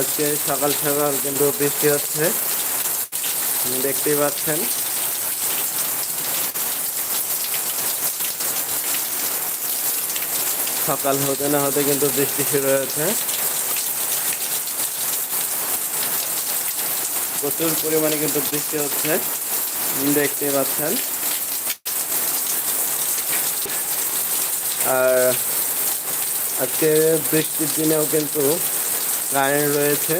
আজকে সকাল সকাল কিন্তু বৃষ্টি হচ্ছে। দেখতেই পাচ্ছেন। সকাল হতে না হতে কিন্তু বৃষ্টি শুরু হয়েছে। প্রচুর পরিমাণে কিন্তু বৃষ্টি হচ্ছে। দেখতেই পাচ্ছেন। আর আজকে বৃষ্টির দিনেও কিন্তু কারেন্ট রয়েছে।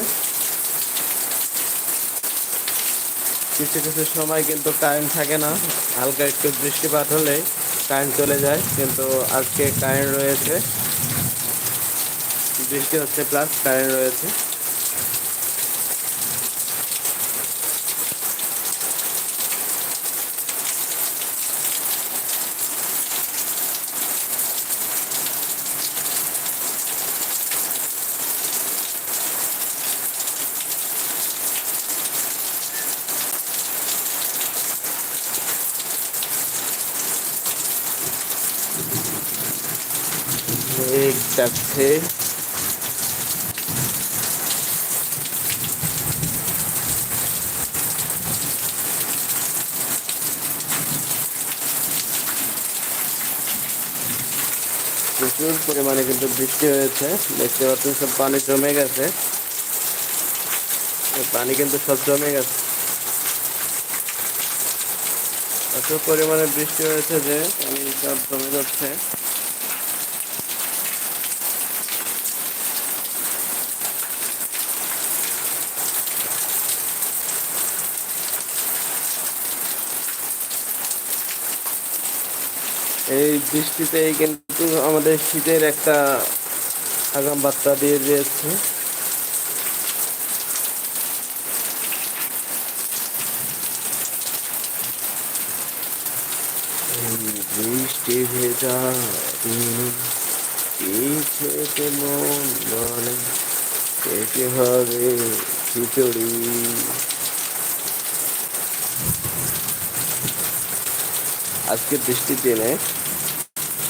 কিছু কিছু সময় কিন্তু কারেন্ট থাকে না। হালকা একটু বৃষ্টিপাত হলে কারেন্ট চলে যায়, কিন্তু আজকে কারেন্ট রয়েছে। বৃষ্টি হচ্ছে প্লাস কারেন্ট রয়েছে। মেঘ ডাকছে প্রচুর পরিমাণে কিন্তু বৃষ্টি হয়েছে। দেখতে পাচ্ছেন সব পানি জমে গেছে। পানি কিন্তু সব জমে গেছে। এত পরিমাণে বৃষ্টি হয়েছে যে পানি সব জমে যাচ্ছে। এই বৃষ্টিতে কিন্তু আমাদের শীতের একটা আগাম বার্তা দিয়ে দিয়েছে। বৃষ্টি ভেজা মন হবে খিচুড়ি। আজকে বৃষ্টির দিনে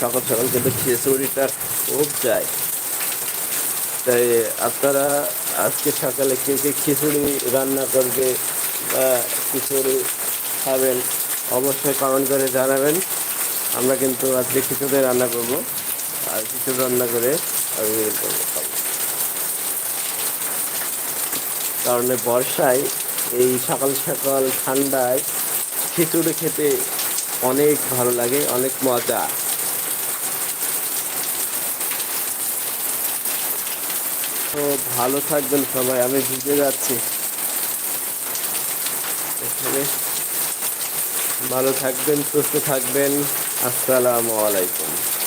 সকাল সকাল কিন্তু খিচুড়িটা খুব যায়। তাই আপনারা আজকে সকালে কে কে খিচুড়ি রান্না করবে বা খিচুড়ি খাবেন অবশ্যই কমেন্ট করে জানাবেন। আমরা কিন্তু আজকে খিচুড়ি রান্না করব। আর খিচুড়ি রান্না করে আমি খাব। কারণ বর্ষায় এই সকাল সকাল ঠান্ডায় খিচুড়ি খেতে অনেক ভালো লাগে, অনেক মজা। তো ভালো থাকবেন সবাই, আমি ভিজে যাচ্ছি। এখানে। ভালো থাকবেন, সুস্থ থাকবেন। আসসালামু আলাইকুম।